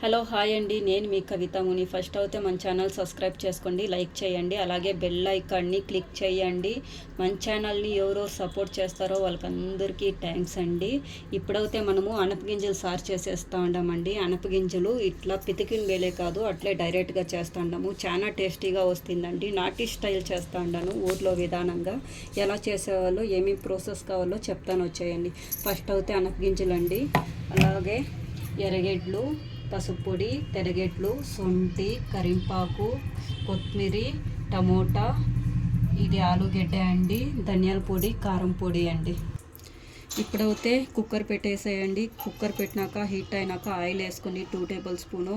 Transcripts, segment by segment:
Hello hi అండి. నేను మీ కవిత ముని. First అయితే మన ఛానల్ సబ్స్క్రైబ్ చేసుకోండి లైక్ చేయండి అలాగే బెల్ ఐకాన్ని క్లిక్ చేయండి. మన ఛానల్ని ఎవరెవరు సపోర్ట్ చేస్తారో వాళ్ళకందరికీ థ్యాంక్స్ అండి. ఇప్పుడైతే మనము అనపగింజలు సార్ చేసేస్తూ ఉండమండి అనపగింజలు ఇట్లా పితికిన వేలే కాదు అట్లే డైరెక్ట్గా చేస్తూ ఉండము చాలా టేస్టీగా వస్తుందండి. నాటి స్టైల్ చేస్తూ ఉండను ఊర్లో విధానంగా. ఎలా చేసేవాళ్ళో ఏమేమి ప్రాసెస్ కావాలో చెప్తాను వచ్చేయండి. ఫస్ట్ అయితే అనపగింజలు అండి అలాగే ఎర్రగడ్డలు పసుపు పొడి తెరగెట్లు శొంఠి కరింపాకు కొత్తిమీర టమోటా ఇది ఆలుగడ్డ అండి ధనియాల పొడి కారం పొడి అండి. ఇప్పుడైతే కుక్కర్ పెట్టేసేయండి. కుక్కర్ పెట్టినాక హీట్ అయినాక ఆయిల్ వేసుకొని two table spoon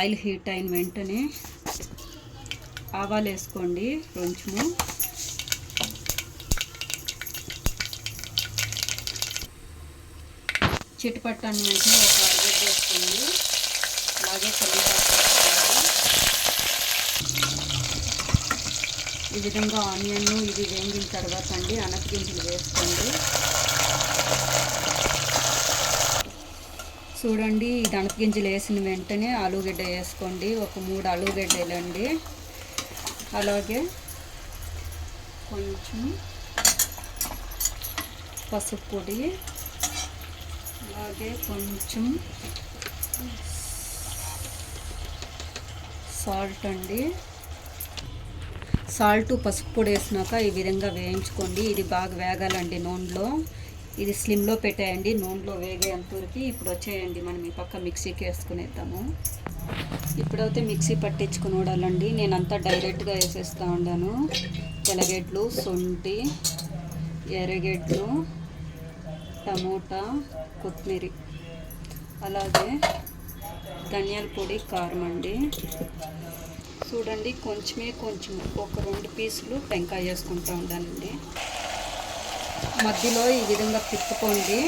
oil heat అయిన వెంటనే ఆవాలు వేసుకోండి కొంచెము చిట్టుపట్టాన్ని వెంటనే ఒక అరగడ్డ వేసుకోండి. అలాగే కరివేపాకు ఈ విధంగా ఆనియన్ ఇది వేగిన తర్వాత అండి అనపగింజలు వేసుకోండి. చూడండి ఇది అనపగింజలు వేసిన వెంటనే ఆలుగడ్డ వేసుకోండి. ఒక మూడు ఆలుగడ్డలండి అలాగే కొంచెం పసుపు పొడి అలాగే కొంచెం సాల్ట్ అండి. సాల్ట్ పసుపు పొడి వేసినాక ఈ విధంగా వేయించుకోండి. ఇది బాగా వేగాలండి నూనెలో. ఇది స్లిమ్లో పెట్టేయండి. నూనెలో వేగేంతవరకు ఇప్పుడు వచ్చేయండి. మనం ఈ పక్క మిక్సీకి వేసుకునేద్దాము. ఇప్పుడైతే మిక్సీ పట్టించుకుని ఉండాలండి. నేను అంతా డైరెక్ట్గా వేసేస్తూ ఉన్నాను తెలగెడ్లు సొంటి ఎర్రగడ్డలు టమోటా కొత్తిమీర. అలాగే ధనియాల పొడి కారం అండి. చూడండి కొంచెమే కొంచెం ఒక రెండు పీసులు టెంకాయ వేసుకుంటూ ఉండాలండి. మధ్యలో ఈ విధంగా తిప్పుకోండి.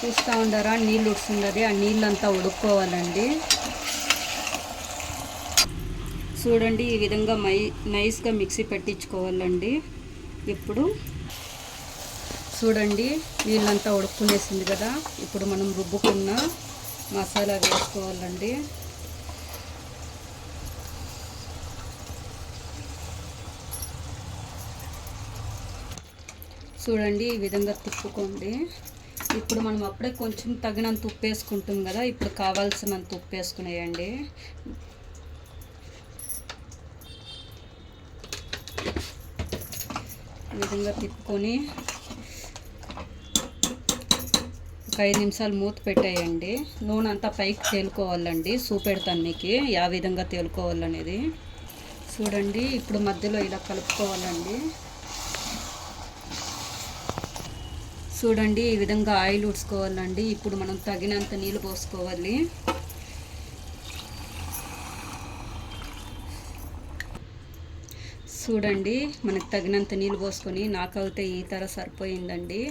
చూస్తూ ఉండారా? నీళ్ళు ఉడుస్తుండది ఆ నీళ్ళంతా ఉడుక్కోవాలండి. చూడండి ఈ విధంగా మై నైస్గా మిక్సీ పెట్టించుకోవాలండి. ఇప్పుడు చూడండి నీళ్ళంతా ఉడుక్కునేసింది కదా. ఇప్పుడు మనం రుబ్బుకున్న మసాలా వేసుకోవాలండి. చూడండి ఈ విధంగా తిప్పుకోండి. ఇప్పుడు మనం అప్పుడే కొంచెం తగినంత ఉప్పు వేసుకుంటాం కదా. ఇప్పుడు కావాల్సినంత ఉప్పు వేసుకునేయండి. ఈ విధంగా తిప్పుకొని ఒక ఐదు నిమిషాలు మూత పెట్టేయండి. నూనె అంతా పైకి తేలుకోవాలండి. సూపెడతానికి యా విధంగా తేలుకోవాలనేది. చూడండి ఇప్పుడు మధ్యలో ఇలా కలుపుకోవాలండి. చూడండి ఈ విధంగా ఆయిల్ ఉడుచుకోవాలండి ఇప్పుడు మనం తగినంత నీళ్ళు పోసుకోవాలి. చూడండి మనకు తగినంత నీళ్ళు పోసుకొని నాకైతే ఈ తర సరిపోయిందండి.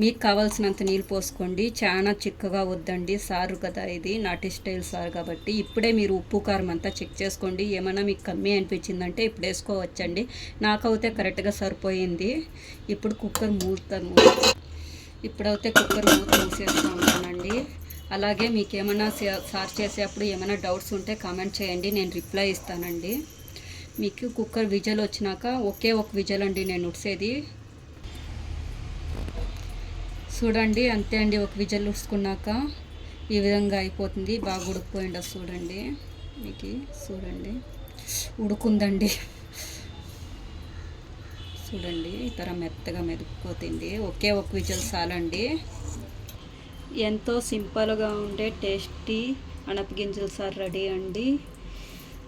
మీకు కావాల్సినంత నీళ్ళు పోసుకోండి. చాలా చిక్కగా వద్దండి. సారు కదా ఇది నాటి స్టైల్ సారు కాబట్టి. ఇప్పుడే మీరు ఉప్పు కారం అంతా చెక్ చేసుకోండి. ఏమైనా మీకు కమ్మీ అనిపించిందంటే ఇప్పుడు వేసుకోవచ్చండి. నాకైతే కరెక్ట్గా సరిపోయింది. ఇప్పుడు కుక్కర్ మూతాము ఇప్పుడైతే కుక్కర్ మూత మూసేస్తూ ఉంటానండి అలాగే మీకు ఏమైనా సార్ చేసేటప్పుడు ఏమైనా డౌట్స్ ఉంటే కామెంట్ చేయండి. నేను రిప్లై ఇస్తానండి. మీకు కుక్కర్ విజల్ వచ్చినాక ఒకే ఒక విజల్ అండి నేను ఉడిసేది. చూడండి అంతే అండి ఒక విజల్ ఉడుచుకున్నాక ఈ విధంగా అయిపోతుంది. బాగా ఉడికిపోయిండ చూడండి. మీకు చూడండి. ఉడుకుందండి. చూడండి ఈ తర మెత్తగా మెదుకుపోతుంది ఒకే ఒక విజల్ చాలండి. ఎంతో సింపుల్గా ఉండే టేస్టీ అనపగింజలు సార్ రెడీ అండి.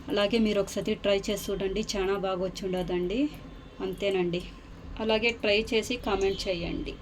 అలాగే మీరు ఒకసారి ట్రై చేసి చూడండి చాలా బాగా వచ్చి ఉండదండి. అంతేనండి. అలాగే ట్రై చేసి కామెంట్ చేయండి.